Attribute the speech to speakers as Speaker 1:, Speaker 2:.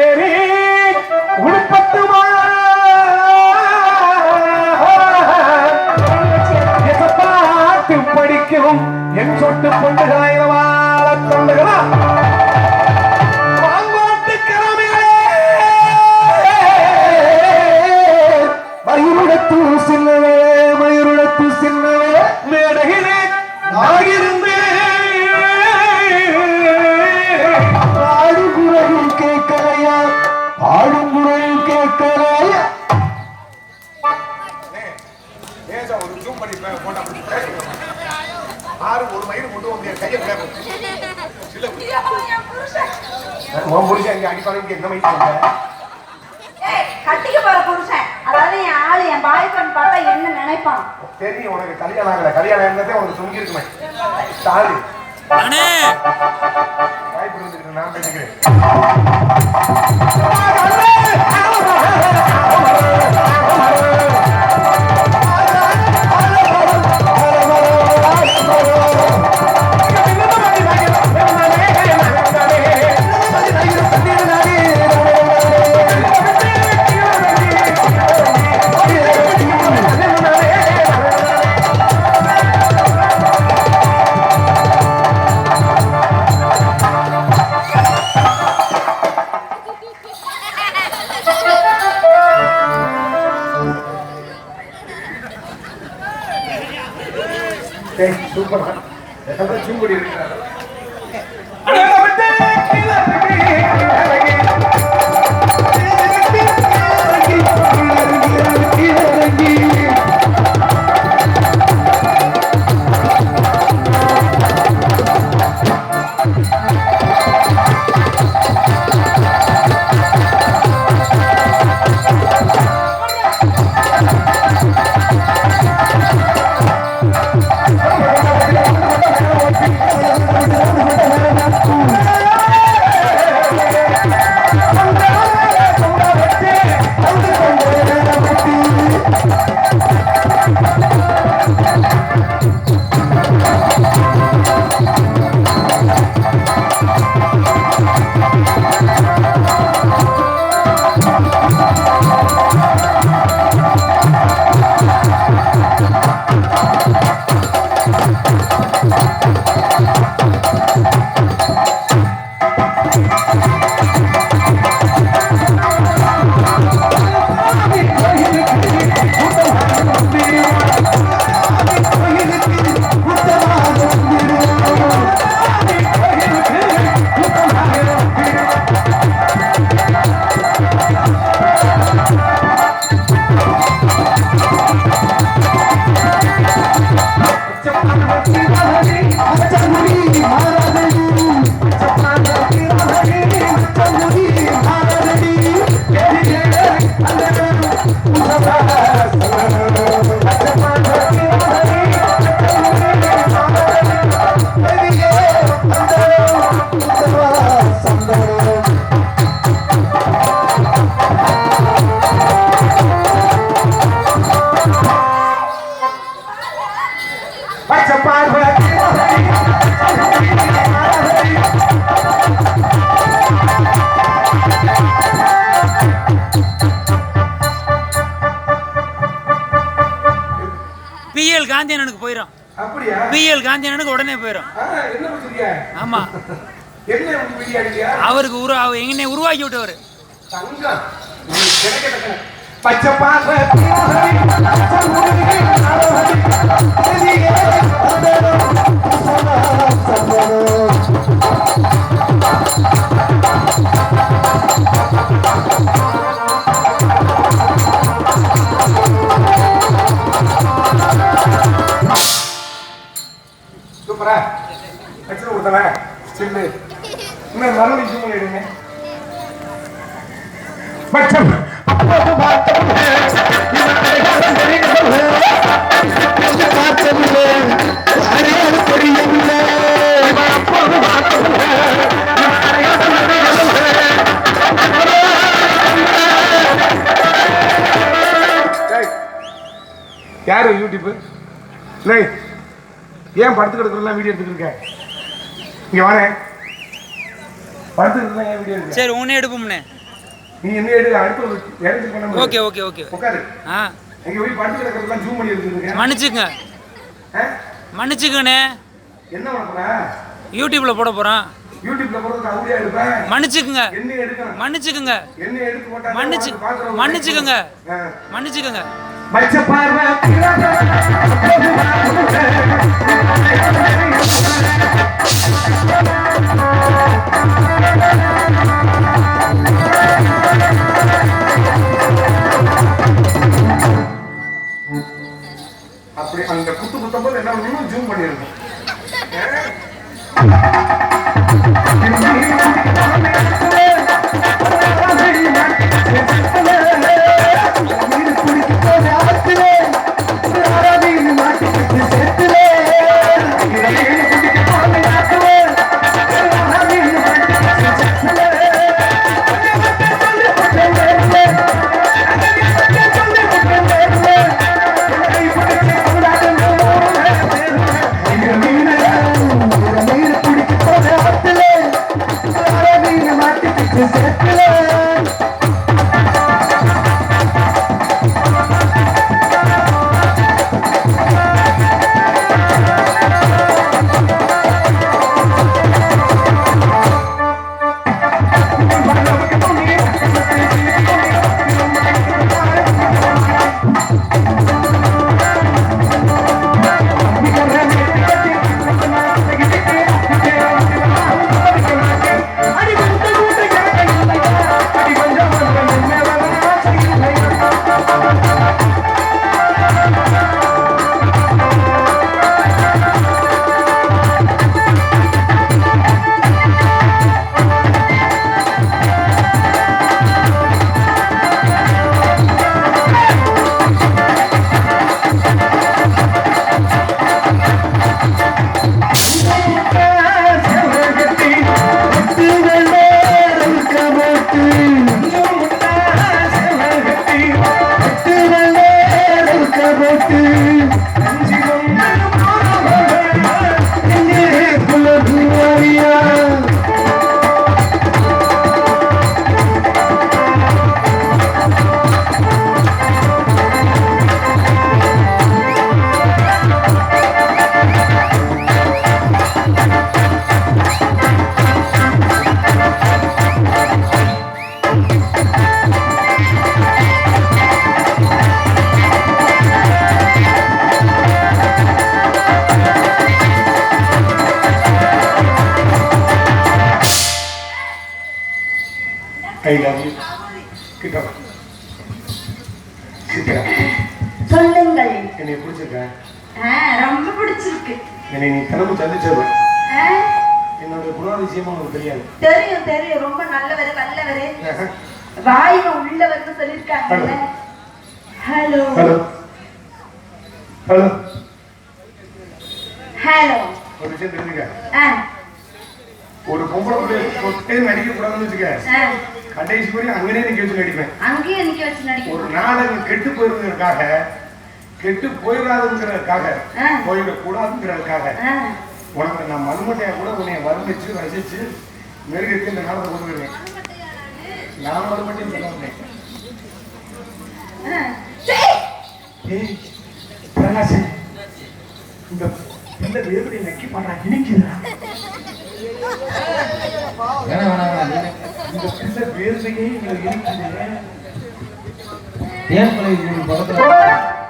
Speaker 1: ஏறி உடுப்பட்டுமா படிக்கும். என் சொட்டு பொண்டுகளை வாழ தொண்டுகளா?
Speaker 2: உன் புருஷன் இங்க அடிப்பாரு, இங்க என்ன?
Speaker 3: ஏய், கட்டிக்க போற புருஷன். அதாவது என் ஆளு என் பாய் ஃப்ரெண்ட் பார்த்தா என்ன நினைப்பான்?
Speaker 2: தெரியும் உனக்கு கல்யாணம் ஆகல. கல்யாணம் இருந்ததே உனக்கு தொங்கி இருக்குமே சாரி.
Speaker 4: அண்ணே.
Speaker 2: வாய்ப்பு இருந்துக்கிட்டு நான் பேசிக்கிறேன். சூப்பராக சூப்படி இருக்கிறார் சூப்படி இருக்கிறாரு Thank you. பச்சை பார்வை
Speaker 4: பிஎல் காந்தியனனுக்கு போயிடும் பிஎல் காந்தியனனுக்கு உடனே போயிடும்
Speaker 2: என்ன
Speaker 4: ஆமா.
Speaker 2: என்ன
Speaker 4: அவருக்கு உரு எங்கனே உருவாக்கி விட்டவர்.
Speaker 2: தங்கம் உனக்கு கிடைக்க தக்க பச்சை பார்வை பச்சை முருகை நாடகடி. சூப்பரா வச்சு கொடுத்தவன் சில்லு இன்னும் மறுபடியும் zoom பண்ணிடுங்க பச்சம் அப்போது பார்த்தோம் யாரு இல்லை. ஏன் படத்துக்கு எடுக்கிறலாம் வீடியோ எடுத்துட்டு இருக்க இங்க வாரேன். படுத்துட்டு ஏன் வீடியோ
Speaker 4: சரி உன்னே எடுப்போம்னே.
Speaker 2: நீ என்ன எடு அடுத்து இடத்துக்கு பண்ண
Speaker 4: ஓகே ஓகே ஓகே.
Speaker 2: உட்காரு.
Speaker 4: ஆ.
Speaker 2: எங்க போய் படுத்து கிடக்கிறதுலாம் ஜூம் பண்ணி இருக்குதுங்க
Speaker 4: மன்னிச்சுங்க மன்னிச்சுக்கண்ணே
Speaker 2: என்ன பண்ண
Speaker 4: யூடியூப்ல போட போறோம்
Speaker 2: யூடியூப்ல போறதுக்கு அப்படியே எடுப்பேன்?
Speaker 4: மன்னிச்சுக்குங்க.
Speaker 2: என்ன எடுக்கணும்?
Speaker 4: மன்னிச்சுக்குங்க.
Speaker 2: என்ன எடுக்க மாட்டாங்க
Speaker 4: மன்னிச்சு மன்னிச்சுக்கோங்க. மன்னிச்சுக்கோங்க.
Speaker 1: மச்ச பார்வை.
Speaker 2: அப்படி அந்த குத்து குத்தும் போது என்ன பண்ணணும் ஜூம் பண்ணிருக்கோம் ஐ லவ் யூ கிட்ட.
Speaker 3: சொல்லுங்கள்.
Speaker 2: என்னை பிடிச்சிருக்க?
Speaker 3: ரொம்ப பிடிச்சிருக்கு.
Speaker 2: என்னை நீ தினமும் சந்திச்சது
Speaker 3: ஆ,
Speaker 2: என்னோட குணாதிசயமா உனக்கு தெரியாது.
Speaker 3: தெரியும் தெரியும். ரொம்ப நல்லவர் நல்லவர் வாயில உள்ளவர்னு சொல்லிருக்காங்கல்ல ஹலோ.
Speaker 2: ஹலோ. ஹலோ.
Speaker 3: ஹலோ.
Speaker 2: ஒரு விஷயம் தெரிஞ்சுக்க. ஒரு பொம்பளை நடிக்க கூடாதுன்னு வச்சுக்க. கடைசி அங்கனே நிக்க வச்சு நடிப்பேன்.
Speaker 3: அங்கேயே நிக்க வச்சு
Speaker 2: ஒரு
Speaker 3: நடிக்கணும்
Speaker 2: நாடகம் கெட்டு போயிருந்ததுக்காக கெட்டு போயிடாதுங்கிறதுக்காக. போயிடக்கூடாதுங்கிறதுக்காக உனக்கு நான் மருமட்டையா கூட உன்னை வர்ணிச்சு ரசிச்சு மெருகேற்றி இந்த நாடகத்தை கொண்டு வருவேன். நான் மருமட்டையும் சொல்ல வந்தேன் இந்த இந்த வேர்வை நக்கி பாடுறா இனிக்குதா
Speaker 1: ஏன் பழைய